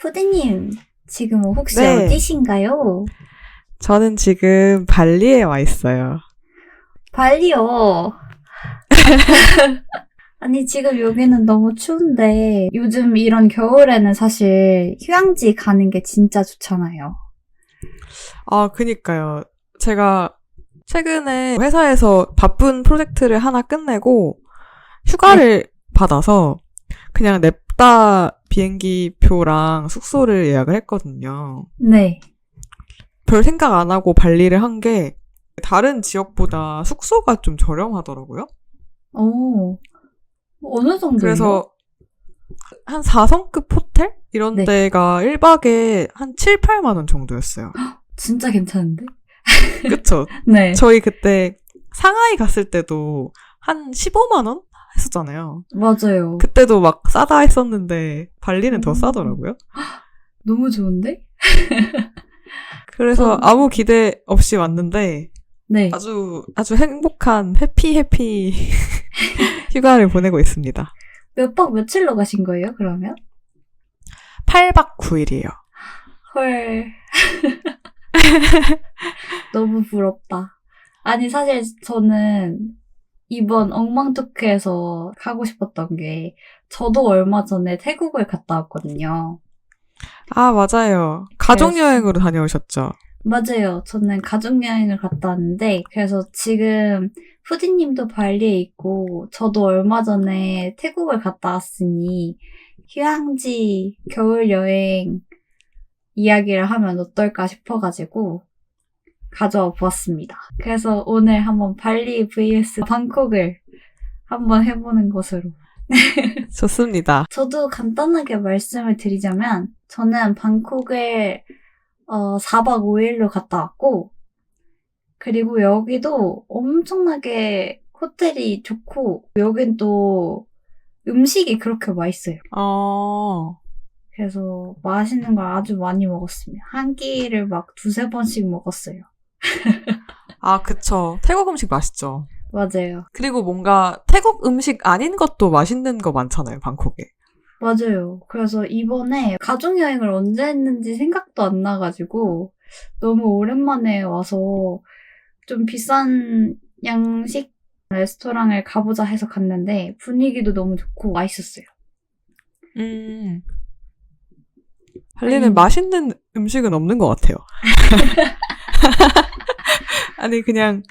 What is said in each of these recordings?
푸디님, 지금 혹시 네. 어디신가요? 저는 지금 발리에 와 있어요. 발리요. 아니, 지금 여기는 너무 추운데, 요즘 이런 겨울에는 사실 휴양지 가는 게 진짜 좋잖아요. 아, 그니까요. 제가 최근에 회사에서 바쁜 프로젝트를 하나 끝내고 휴가를 받아서 그냥 냅다 비행기 표랑 숙소를 예약을 했거든요. 네. 별 생각 안 하고 발리를 한 게 다른 지역보다 숙소가 좀 저렴하더라고요. 오. 어느 정도예요? 그래서 한 4성급 호텔? 이런 네. 데가 1박에 한 7, 8만 원 정도였어요. 진짜 괜찮은데? 그쵸? 네. 저희 그때 상하이 갔을 때도 한 15만 원 했었잖아요. 맞아요. 그때도 막 싸다 했었는데 발리는 더 음. 싸더라고요. 너무 좋은데? 그래서 전- 아무 기대 없이 왔는데 네. 아주 아주 행복한 해피 해피 휴가를 보내고 있습니다. 몇 박 며칠로 가신 거예요, 그러면? 8박 9일이에요. 헐. 너무 부럽다. 아니, 사실 저는 이번 엉망토크에서 가고 싶었던 게, 저도 얼마 전에 태국을 갔다 왔거든요. 아, 맞아요. 가족 그래서- 여행으로 다녀오셨죠? 맞아요. 저는 가족여행을 갔다 왔는데, 그래서 지금 푸디님도 발리에 있고, 저도 얼마 전에 태국을 갔다 왔으니, 휴양지 겨울여행 이야기를 하면 어떨까 싶어가지고, 가져와 보았습니다. 그래서 오늘 한번 발리 vs 방콕을 한번 해보는 것으로. 좋습니다. 저도 간단하게 말씀을 드리자면, 저는 방콕을 어, 4박 5일로 갔다 왔고, 그리고 여기도 엄청나게 호텔이 좋고, 여긴 또 음식이 그렇게 맛있어요. 어, 그래서 맛있는 걸 아주 많이 먹었습니다. 한 끼를 막 두세 번씩 먹었어요. 아, 그쵸. 태국 음식 맛있죠. 맞아요. 그리고 뭔가 태국 음식 아닌 것도 맛있는 거 많잖아요, 방콕에. 맞아요. 그래서 이번에 가족여행을 언제 했는지 생각도 안 나가지고 너무 오랜만에 와서 좀 비싼 양식 레스토랑을 가보자 해서 갔는데 분위기도 너무 좋고 맛있었어요. 음. 아니. 맛있는 음식은 없는 것 같아요. 아니, 그냥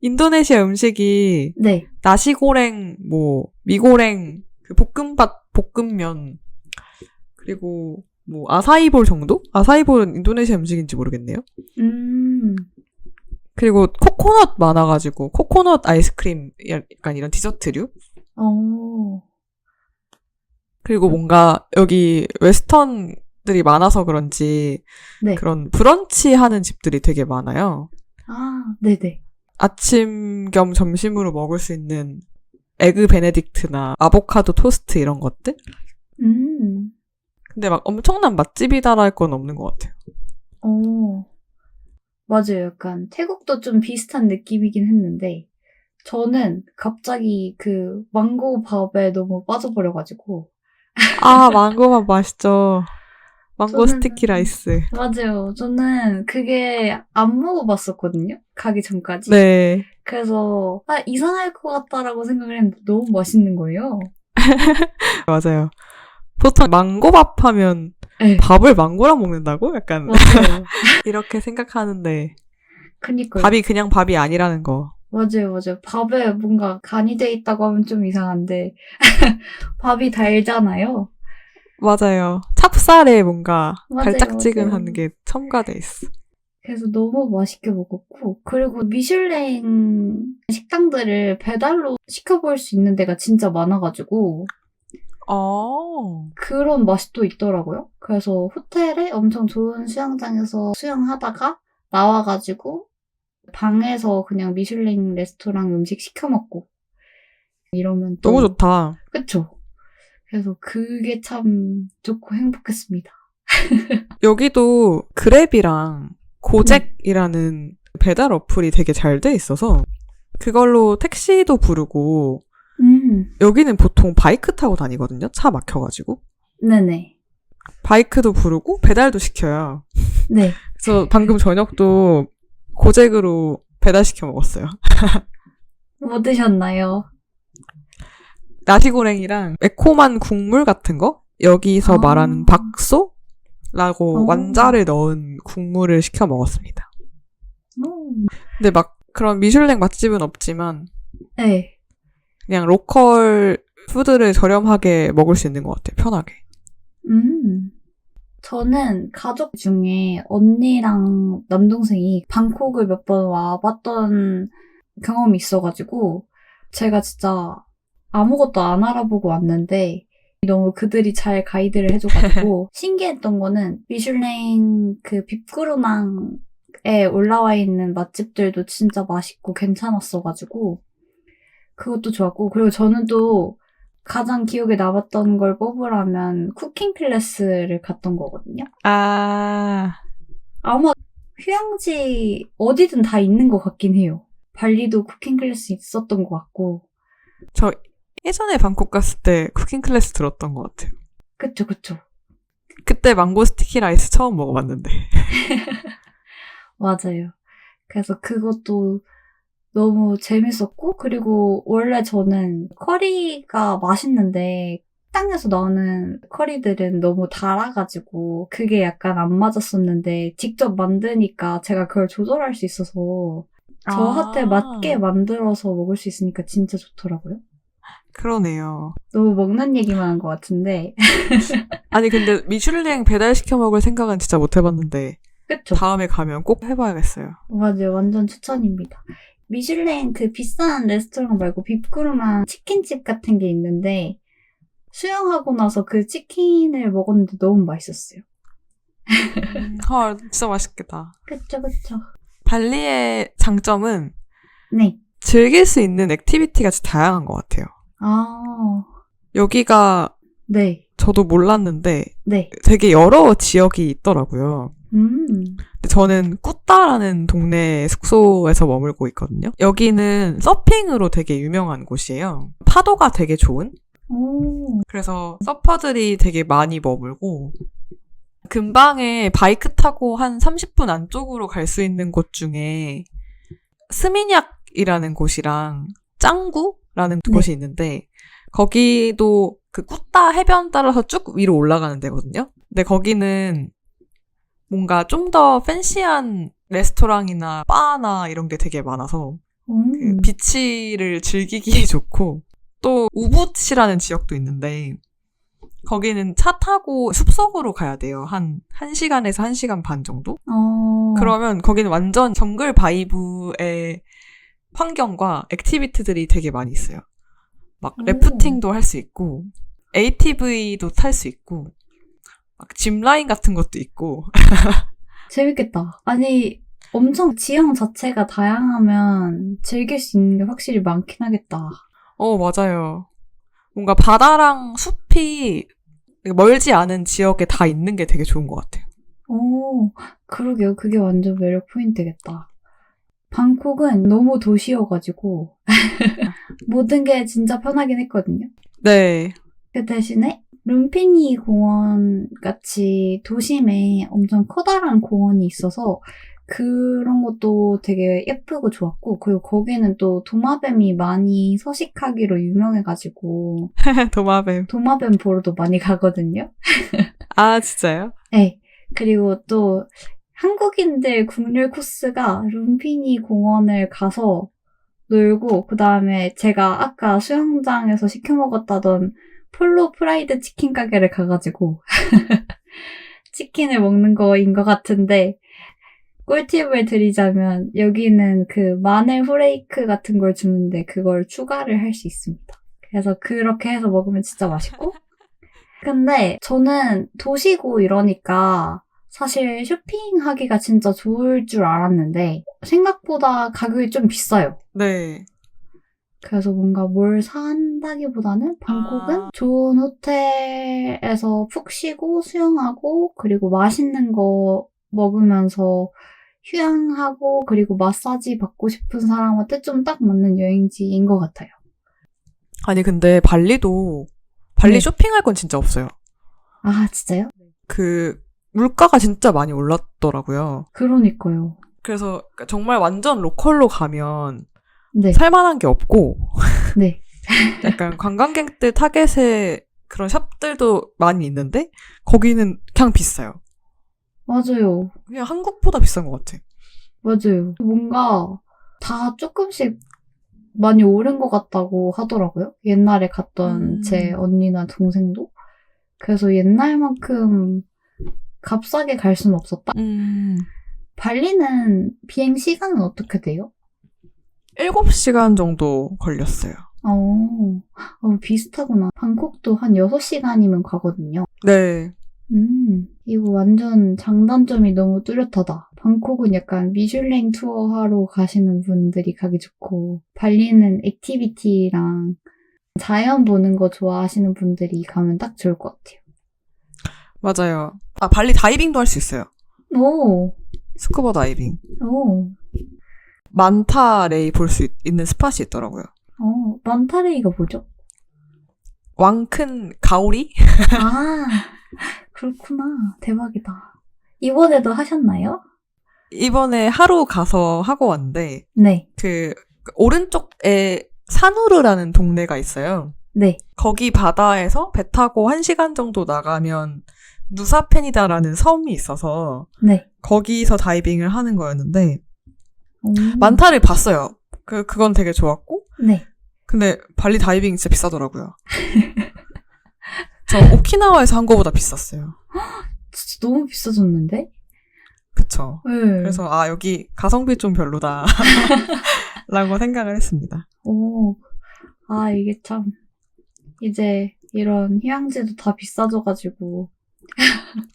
인도네시아 음식이 네. 나시고랭, 뭐, 미고랭, 그 볶음밥, 볶음면, 그리고 뭐, 아사이볼 정도? 아사이볼은 인도네시아 음식인지 모르겠네요. 음. 그리고 코코넛 많아가지고, 코코넛 아이스크림, 약간 이런 디저트류? 어. 그리고 뭔가 여기 웨스턴 들이 많아서 그런지 네. 그런 브런치 하는 집들이 되게 많아요. 아, 네네. 아침 겸 점심으로 먹을 수 있는 에그 베네딕트나 아보카도 토스트 이런 것들? 음. 근데 막 엄청난 맛집이다라 할건 없는 것 같아요. 어. 맞아요. 약간 태국도 좀 비슷한 느낌이긴 했는데 저는 갑자기 그 망고 밥에 너무 빠져버려가지고 아, 망고맛 맛있죠. 망고 저는- 스티키 라이스. 맞아요. 저는 그게 안 먹어봤었거든요. 가기 전까지. 네. 그래서 아 이상할 것 같다라고 생각을 했는데 너무 맛있는 거예요. 맞아요. 보통 망고밥 하면 네. 밥을 망고랑 먹는다고? 약간. 이렇게 생각하는데 그니까요. 밥이 그냥 밥이 아니라는 거. 맞아요, 맞아요. 밥에 뭔가 간이 돼 있다고 하면 좀 이상한데 밥이 달잖아요. 맞아요. 찹쌀에 뭔가 맞아요, 달짝지근한 맞아요. 게 첨가돼 있어. 그래서 너무 맛있게 먹었고 그리고 미슐랭 식당들을 배달로 시켜볼 수 있는 데가 진짜 많아가지고 어. 그런 맛이 또 있더라고요. 그래서 호텔에 엄청 좋은 수영장에서 수영하다가 나와가지고 방에서 그냥 미슐랭 레스토랑 음식 시켜 먹고 이러면 또 너무 좋다. 그쵸? 그래서 그게 참 좋고 행복했습니다. 여기도 그랩이랑 고잭이라는 배달 어플이 되게 잘 돼 있어서 그걸로 택시도 부르고 음, 여기는 보통 바이크 타고 다니거든요. 차 막혀가지고. 네네. 바이크도 부르고 배달도 시켜요. 네. 그래서 방금 저녁도 고잭으로 배달시켜 먹었어요. 뭐 드셨나요? 나시고랭이랑 매콤한 국물 같은 거? 여기서 아. 말하는 박소라고 오. 완자를 넣은 국물을 시켜 먹었습니다. 음. 근데 막 그런 미슐랭 맛집은 없지만 네. 그냥 로컬 푸드를 저렴하게 먹을 수 있는 것 같아요. 편하게. 음. 저는 가족 중에 언니랑 남동생이 방콕을 몇 번 와봤던 경험이 있어가지고 제가 진짜 아무것도 안 알아보고 왔는데 너무 그들이 잘 가이드를 해줘가지고 신기했던 거는 미슐랭 그 빕구르망에 올라와 있는 맛집들도 진짜 맛있고 괜찮았어가지고 그것도 좋았고 그리고 저는 또 가장 기억에 남았던 걸 뽑으라면 쿠킹 클래스를 갔던 거거든요. 아, 아마 휴양지 어디든 다 있는 것 같긴 해요. 발리도 쿠킹 클래스 있었던 것 같고. 저 예전에 방콕 갔을 때 쿠킹 클래스 들었던 것 같아요. 그쵸, 그쵸. 그때 망고 스티키 라이스 처음 먹어봤는데. 맞아요. 그래서 그것도 너무 재밌었고, 그리고 원래 저는 커리가 맛있는데, 식당에서 나오는 커리들은 너무 달아가지고, 그게 약간 안 맞았었는데, 직접 만드니까 제가 그걸 조절할 수 있어서, 저한테 아. 맞게 만들어서 먹을 수 있으니까 진짜 좋더라고요. 그러네요. 너무 먹는 얘기만 한 것 같은데, 아니 근데 미슐랭 배달시켜 먹을 생각은 진짜 못 해봤는데 그쵸? 다음에 가면 꼭 해봐야겠어요. 맞아요. 완전 추천입니다. 미슐랭 그 비싼 레스토랑 말고 빕구르망 치킨집 같은 게 있는데 수영하고 나서 그 치킨을 먹었는데 너무 맛있었어요. 음, 헐, 진짜 맛있겠다. 그쵸, 그쵸. 발리의 장점은 네. 즐길 수 있는 액티비티가 진짜 다양한 것 같아요. 아, 여기가 네. 저도 몰랐는데 네. 되게 여러 지역이 있더라고요. 음, 저는 꾸따라는 동네 숙소에서 머물고 있거든요. 여기는 서핑으로 되게 유명한 곳이에요. 파도가 되게 좋은? 오, 그래서 서퍼들이 되게 많이 머물고 근방에 바이크 타고 한 30분 안쪽으로 갈 수 있는 곳 중에 스미냑이라는 곳이랑 짱구 라는 네. 곳이 있는데 거기도 그 꾸따 해변 따라서 쭉 위로 올라가는 데거든요. 근데 거기는 뭔가 좀 더 팬시한 레스토랑이나 바나 이런 게 되게 많아서 그 음, 비치를 즐기기에 좋고 또 우붓이라는 지역도 있는데 거기는 차 타고 숲속으로 가야 돼요. 한 1시간에서 1시간 반 정도? 어, 그러면 거기는 완전 정글 바이브의 환경과 액티비티들이 되게 많이 있어요. 막 오. 래프팅도 할 수 있고 ATV도 탈 수 있고 막 짚라인 같은 것도 있고 재밌겠다. 아니, 엄청 지형 자체가 다양하면 즐길 수 있는 게 확실히 많긴 하겠다. 어, 맞아요. 뭔가 바다랑 숲이 멀지 않은 지역에 다 있는 게 되게 좋은 것 같아요. 오, 그러게요. 그게 완전 매력 포인트겠다. 방콕은 너무 도시여가지고, 모든 게 진짜 편하긴 했거든요. 네. 그 대신에, 룸피니 공원 같이 도심에 엄청 커다란 공원이 있어서, 그런 것도 되게 예쁘고 좋았고, 그리고 거기는 또 도마뱀이 많이 서식하기로 유명해가지고, 도마뱀. 도마뱀 보러도 많이 가거든요. 아, 진짜요? 네. 그리고 또 한국인들 국룰 코스가 룸피니 공원을 가서 놀고 그 다음에 제가 아까 수영장에서 시켜 먹었다던 폴로 프라이드 치킨 가게를 가가지고 치킨을 먹는 거인 것 같은데 꿀팁을 드리자면 여기는 그 마늘 후레이크 같은 걸 주는데 그걸 추가를 할 수 있습니다. 그래서 그렇게 해서 먹으면 진짜 맛있고 근데 저는 도시고 이러니까 사실 쇼핑하기가 진짜 좋을 줄 알았는데 생각보다 가격이 좀 비싸요. 네. 그래서 뭔가 뭘 산다기보다는 방콕은 아. 좋은 호텔에서 푹 쉬고 수영하고 그리고 맛있는 거 먹으면서 휴양하고 그리고 마사지 받고 싶은 사람한테 좀 딱 맞는 여행지인 것 같아요. 아니, 근데 발리도, 발리 네. 쇼핑할 건 진짜 없어요. 아 진짜요? 그 물가가 진짜 많이 올랐더라고요. 그러니까요. 그래서 정말 완전 로컬로 가면 네. 살만한 게 없고 네. 약간 관광객들 타겟의 그런 샵들도 많이 있는데 거기는 그냥 비싸요. 맞아요. 그냥 한국보다 비싼 것 같아. 맞아요. 뭔가 다 조금씩 많이 오른 것 같다고 하더라고요. 옛날에 갔던 음. 제 언니나 동생도. 그래서 옛날만큼 값싸게 갈 수는 없었다. 음. 발리는 비행 시간은 어떻게 돼요? 7시간 정도 걸렸어요. 어, 어, 비슷하구나. 방콕도 한 6시간이면 가거든요. 네. 음, 이거 완전 장단점이 너무 뚜렷하다. 방콕은 약간 미슐랭 투어 하러 가시는 분들이 가기 좋고, 발리는 액티비티랑 자연 보는 거 좋아하시는 분들이 가면 딱 좋을 것 같아요. 맞아요. 아, 발리 다이빙도 할 수 있어요. 오, 스쿠버 다이빙. 오, 만타 레이 볼 수 있는 스팟이 있더라고요. 어, 만타레이가 뭐죠? 왕큰 가오리? 아, 그렇구나. 대박이다. 이번에도 하셨나요? 이번에 하루 가서 하고 왔는데, 네, 그, 오른쪽에 산우르라는 동네가 있어요. 네. 거기 바다에서 배 타고 1시간 정도 나가면 누사펜이다라는 섬이 있어서 네. 거기서 다이빙을 하는 거였는데 오, 만타를 봤어요. 그 그건 되게 좋았고 네. 근데 발리 다이빙 진짜 비싸더라고요. 저 오키나와에서 한 거보다 비쌌어요. 진짜 너무 비싸졌는데? 그쵸. 네. 그래서 아 여기 가성비 좀 별로다 라고 생각을 했습니다. 오, 아, 이게 참, 이제 이런 휴양지도 다 비싸져가지고,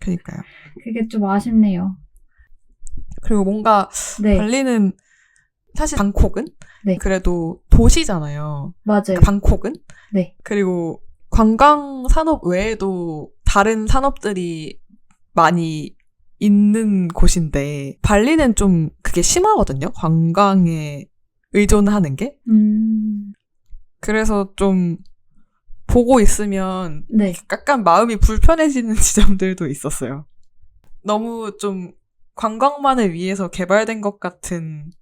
그니까요. 그게 좀 아쉽네요. 그리고 뭔가 네, 발리는 사실 방콕은 네. 그래도 도시잖아요. 맞아요. 그러니까 방콕은 네. 그리고 관광 산업 외에도 다른 산업들이 많이 있는 곳인데 발리는 좀 그게 심하거든요. 관광에 의존하는 게. 음, 그래서 좀 보고 있으면 네. 약간 마음이 불편해지는 지점들도 있었어요. 너무 좀 관광만을 위해서 개발된 것 같은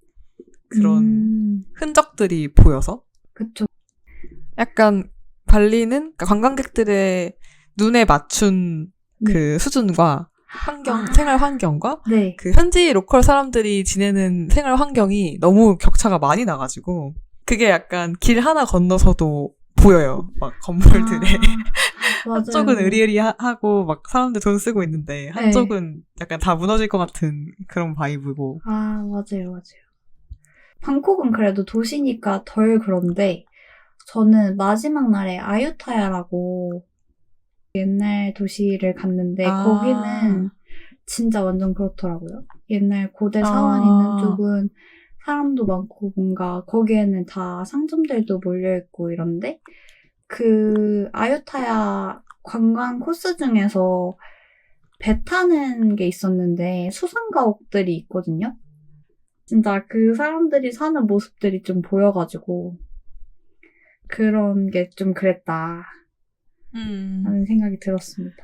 그런 음, 흔적들이 보여서 그쵸. 약간 발리는 그러니까 관광객들의 눈에 맞춘 네. 그 수준과 환경, 아. 생활 환경과 네. 그 현지 로컬 사람들이 지내는 생활 환경이 너무 격차가 많이 나가지고 그게 약간 길 하나 건너서도 보여요. 막 건물들에 아. 한쪽은 의리의리하고 막 사람들 돈 쓰고 있는데 한쪽은 약간 다 무너질 것 같은 그런 바이브고 아, 맞아요, 맞아요. 방콕은 그래도 도시니까 덜 그런데, 저는 마지막 날에 아유타야라고 옛날 도시를 갔는데, 아. 거기는 진짜 완전 그렇더라고요. 옛날 고대 사원 아. 있는 쪽은 사람도 많고, 뭔가 거기에는 다 상점들도 몰려있고 이런데, 그 아유타야 관광 코스 중에서 배 타는 게 있었는데 수상가옥들이 있거든요. 진짜 그 사람들이 사는 모습들이 좀 보여가지고 그런 게 좀 그랬다 음. 하는 생각이 들었습니다.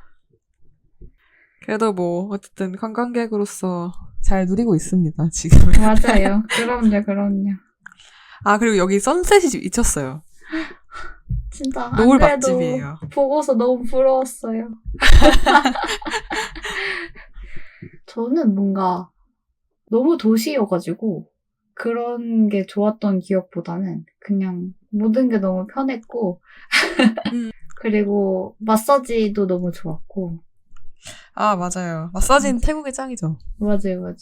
그래도 뭐 어쨌든 관광객으로서 잘 누리고 있습니다 지금은 맞아요. 그럼요, 그럼요. 아 그리고 여기 선셋이 잊혔어요 진짜 안 노을 맛집이에요 보고서 너무 부러웠어요. 저는 뭔가 너무 도시여가지고 그런 게 좋았던 기억보다는 그냥 모든 게 너무 편했고 음. 그리고 마사지도 너무 좋았고 아 맞아요. 마사지는 태국의 짱이죠. 맞아요 맞아요.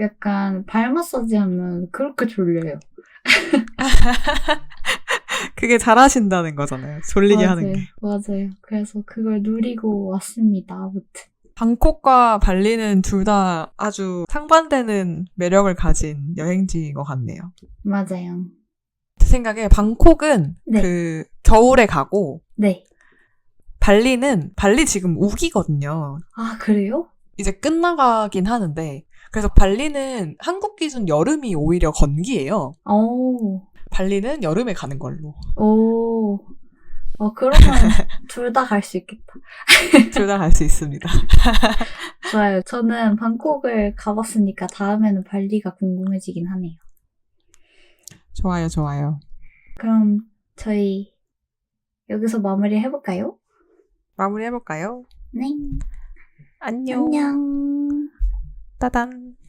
약간 발 마사지 하면 그렇게 졸려요. 그게 잘하신다는 거잖아요. 졸리게 맞아요, 하는 게. 맞아요. 그래서 그걸 누리고 왔습니다 아무튼. 방콕과 발리는 둘 다 아주 상반되는 매력을 가진 여행지인 것 같네요. 맞아요. 제 생각에 방콕은 네. 그 겨울에 가고 네 발리는 발리 지금 우기거든요. 아, 그래요? 이제 끝나가긴 하는데 그래서 발리는 한국 기준 여름이 오히려 건기예요. 오, 발리는 여름에 가는 걸로. 오. 어, 그러면 둘 다 갈 수 있겠다. 둘 다 갈 수 있습니다. 좋아요. 저는 방콕을 가봤으니까 다음에는 발리가 궁금해지긴 하네요. 좋아요, 좋아요. 그럼 저희 여기서 마무리 해볼까요? 마무리 해볼까요? 네. 안녕. 안녕. 따단.